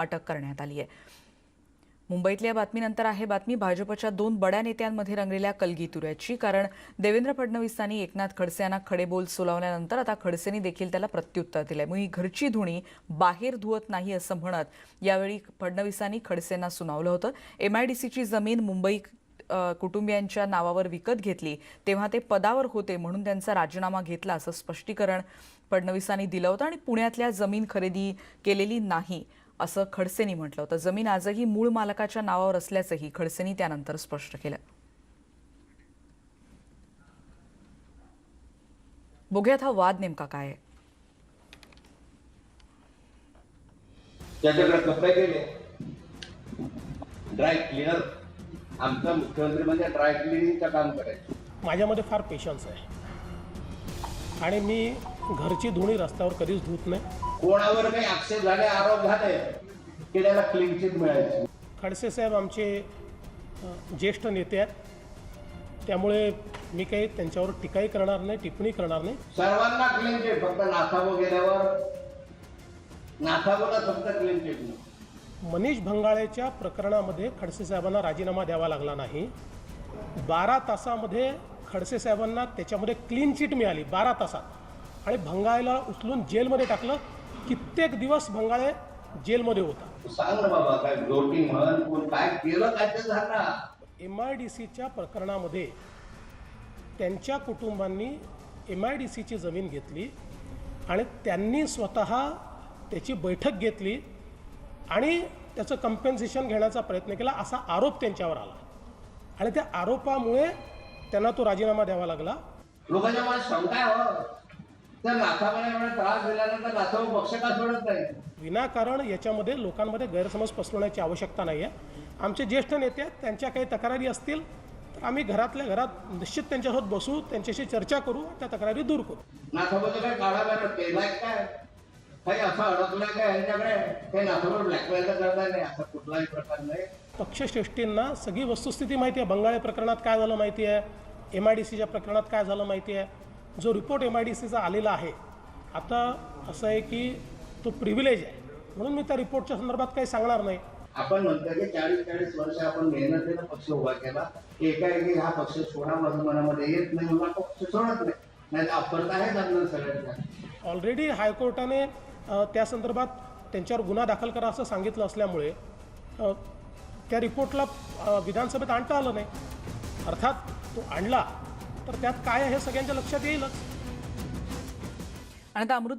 अटक करण्यात आली आहे. मुंबईतल्या बातमीनंतर आहे बातमी भाजपच्या दोन बड्या नेत्यांमध्ये रंगलेल्या कलगीतुऱ्याची कारण देवेंद्र फडणवीसांनी एकनाथ खडसे यांना खडेबोल सोलावल्यानंतर आता खडसेंनी देखील त्याला प्रत्युत्तर दिलंय. मी घरची धुणी बाहेर धुवत नाही असं म्हणत यावेळी फडणवीसांनी खडसेंना सुनावलं होतं. एमआयडीसीची जमीन मुंबई कुटुंबियांच्या नावावर विकत घेतली तेव्हा ते पदावर होते म्हणून त्यांचा राजीनामा घेतला असं स्पष्टीकरण फडणवीसांनी दिलं होतं आणि पुण्यातल्या जमीन खरेदी केलेली नाही. असं खडसेंनी म्हटलं होतं. जमीन आजही मूळ मालकाच्या नावावर असल्याचंही खडसेंनी त्यानंतर स्पष्ट केलं. बघूयात हा वाद नेमका काय आहे. त्याच्याकडे कपडे गेले? ड्राय क्लिनर आमचा मुख्यमंत्री म्हणजे ड्राय क्लिनिंगचं काम करायचं. माझ्यामध्ये फार पेशन्स आहे. आणि मी घरची धुणी रस्त्यावर कधीच धुत नाही. कोणावर काही आक्षेप झाले आरोप झाले की त्याला क्लीन चिट मिळायची. खडसे साहेब आमचे ज्येष्ठ नेते आहेत. त्यामुळे मी काही त्यांच्यावर टीकाही करणार नाही टिप्पणी करणार नाही. सर्वांना क्लीन चिट फक्त नाथाबो गेल्यावर. नाथाबोला फक्त क्लीन चिट नाही. मनीष भंगाळेच्या प्रकरणामध्ये खडसे साहेबांना राजीनामा द्यावा लागला नाही. बारा तासामध्ये खडसे साहेबांना त्याच्यामध्ये क्लीन चिट मिळाली बारा तासात. आणि भंगाळेला उचलून जेलमध्ये टाकलं. कित्येक दिवस भंगाळे जेलमध्ये होता. सांग ना बाबा काय फ्लोटिंग म्हण कोण काय केलं काय ते झाला एम आय डी सीच्या प्रकरणामध्ये त्यांच्या कुटुंबांनी एम आय डी सीची जमीन घेतली आणि त्यांनी स्वतः त्याची बैठक घेतली आणि त्याचं कम्पेन्सेशन घेण्याचा प्रयत्न केला असा आरोप त्यांच्यावर आला. आणि त्या आरोपामुळे त्यांना तो राजीनामा द्यावा लागला. लोकांच्या मनात शंका आहे तर नाथाबाला एवढा त्रास दिल्यानंतर नाथाबा पक्ष का सोडत नाही? विनाकारण याच्यामध्ये लोकांमध्ये गैरसमज पसरवण्याची आवश्यकता नाही आहे आमचे ज्येष्ठ नेते आहेत त्यांच्या काही तक्रारी असतील तर आम्ही घरातल्या घरात निश्चित त्यांच्यासोबत बसू त्यांच्याशी चर्चा करू त्या तक्रारी दूर करू. नाथाबाचं काय? केलाय काही असं अडकलंय काय यांच्याकडे हे तर करता नाही असा कुठलाही प्रकार नाही. पक्षश्रेष्ठींना सगळी वस्तुस्थिती माहिती आहे. बंगाळे प्रकरणात काय झालं माहिती आहे? एम आय डी सीच्या प्रकरणात काय झालं माहिती आहे? जो रिपोर्ट एम आय डी सीचा आलेला आहे आता असं आहे की तो प्रिव्हिलेज आहे. म्हणून मी त्या रिपोर्टच्या संदर्भात काही सांगणार नाही. आपण म्हणतो की चाळीस चाळीस वर्ष आपण मेहनतीनं पक्ष उभा केला. एकाएकी हा पक्ष सोडा माझं मनामध्ये येत नाही आपण पक्ष सोडत नाही. नाही अपरता आहे आपल्याला सगळ्यांचा ऑलरेडी हायकोर्टाने त्या संदर्भात त्यांच्यावर गुन्हा दाखल करा असं सांगितलं असल्यामुळे त्या रिपोर्टला विधानसभेत आणता आलं नाही. अर्थात तो आणला. तर त्यात काय आहे हे सगळ्यांच्या लक्षात येईलच. आणि आता अमृत